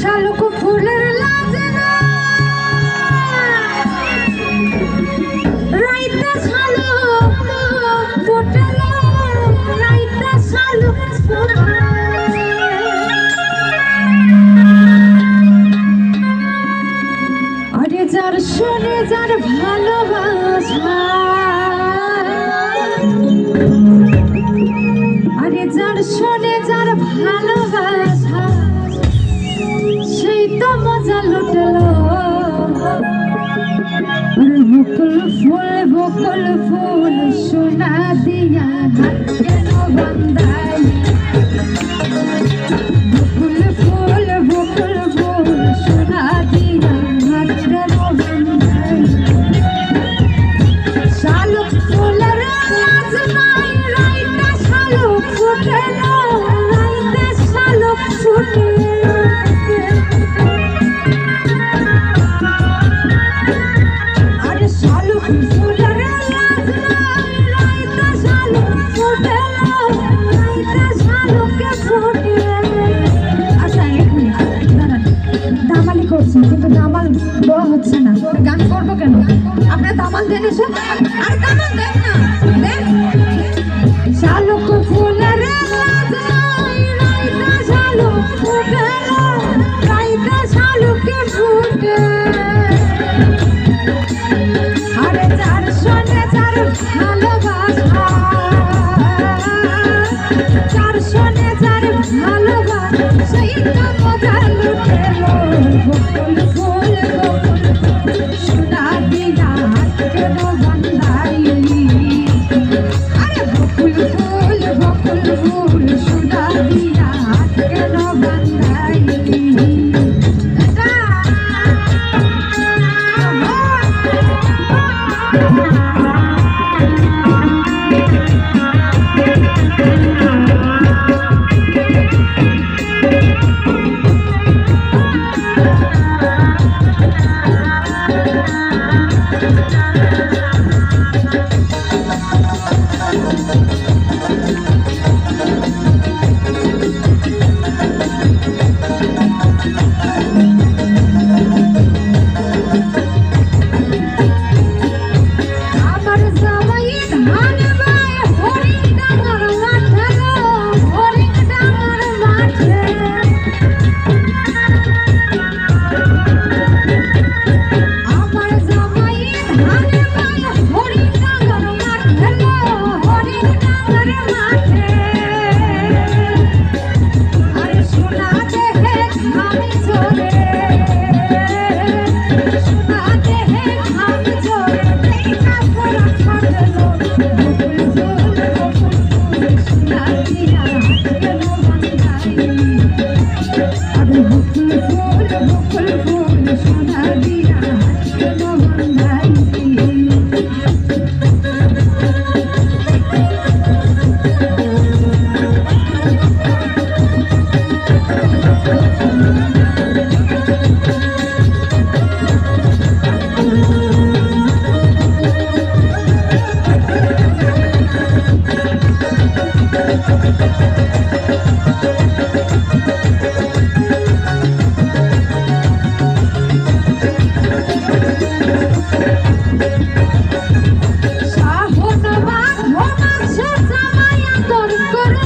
শালুক ফুলের লাজে না রাইতা শালুক, ফোটে না। রাইতা শালুক ফোটে। আরে যার শুনে যার ভালোবাসা দর্শনে যার ভালোবাসা, সেই তো মজা লুটল। বকুল ফুল বকুল ফুল সোনা দিয়া কেন বন্ধাই গান করব কেন? আপনি তামাল দেন এসে আর তামাল দেন না শালুক আরে চার শোনে চার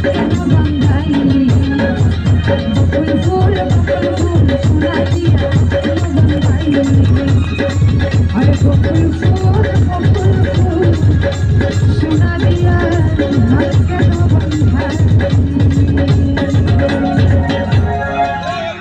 Thank you.